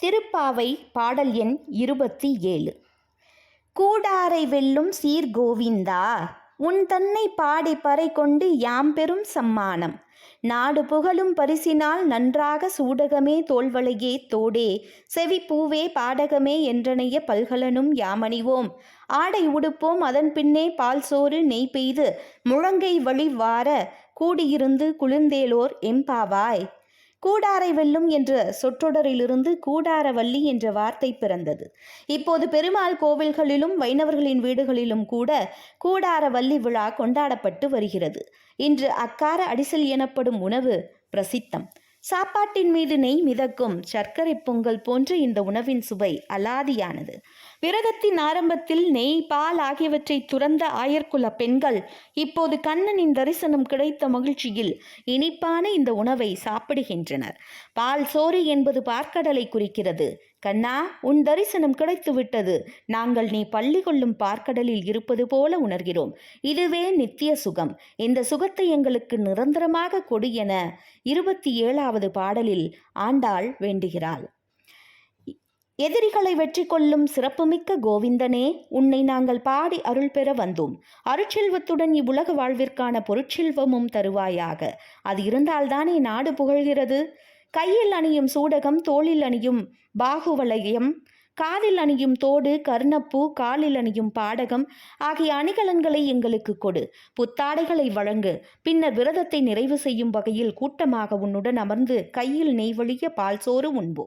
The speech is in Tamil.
திருப்பாவை பாடல் எண் இருபத்தி ஏழு. கூடாரை வெல்லும் சீர் கோவிந்தா உன் தன்னை பாடி பறை கொண்டு யாம் பெரும் சம்மானம். நாடு புகழும் பரிசினால் நன்றாக சூடகமே தோல்வளையே தோடே செவி பூவே பாடகமே என்றனைய பல்கலனும் யாமணிவோம். ஆடை உடுப்போம் அதன் பின்னே பால் சோறு நெய் பெய்து முழங்கை வழி வார கூடியிருந்து குளிர்ந்தேலோர் எம்பாவாய் கூடாரை வெல்லும் என்ற சொற்றொடரிலிருந்து கூடாரவல்லி என்ற வார்த்தை பிறந்தது. இப்போது பெருமாள் கோவில்களிலும் வைணவர்களின் வீடுகளிலும் கூட கூடாரவல்லி விழா கொண்டாடப்பட்டு வருகிறது. இன்று அக்கார அடிசல் எனப்படும் உணவு பிரசித்தம். சாப்பாட்டின் மீது நெய் மிதக்கும் சர்க்கரை பொங்கல் போன்ற இந்த உணவின் சுவை அலாதியானது. விரதத்தின் ஆரம்பத்தில் நெய் பால் ஆகியவற்றை துறந்த ஆயர்குல பெண்கள் இப்போது கண்ணனின் தரிசனம் கிடைத்த மகிழ்ச்சியில் இனிப்பான இந்த உணவை சாப்பிடுகின்றனர். பால் சோறு என்பது பார்க்கடலை குறிக்கிறது. கண்ணா உன் தரிசனம் கிடைத்துவிட்டது. நாங்கள் நீ பள்ளி கொள்ளும் பார்க்கடலில் இருப்பது போல உணர்கிறோம். இதுவே நித்திய சுகம். இந்த சுகத்தை எங்களுக்கு நிரந்தரமாக கொடு என இருபத்தி ஏழாவது பாடலில் ஆண்டாள் வேண்டுகிறாள். எதிரிகளை வெற்றி கொள்ளும் சிறப்புமிக்க கோவிந்தனே உன்னை நாங்கள் பாடி அருள் பெற வந்தோம். அருட்செல்வத்துடன் இவ்வுலக வாழ்விற்கான பொருட்செல்வமும் தருவாயாக. அது இருந்தால்தானே நாடு புகழ்கிறது? கையில் அணியும் சூடகம் தோளில் அணியும் பாகுவலயம் காதில் அணியும் தோடு கர்ணப்பூ காலில் அணியும் பாடகம் ஆகிய அணிகலன்களை எங்களுக்கு கொடு. புத்தாடைகளை வழங்கு. பின்னர் விரதத்தை நிறைவு செய்யும் வகையில் கூட்டமாக உன்னுடன் அமர்ந்து கையில் நெய்வழிய பால் சோறு உண்போம்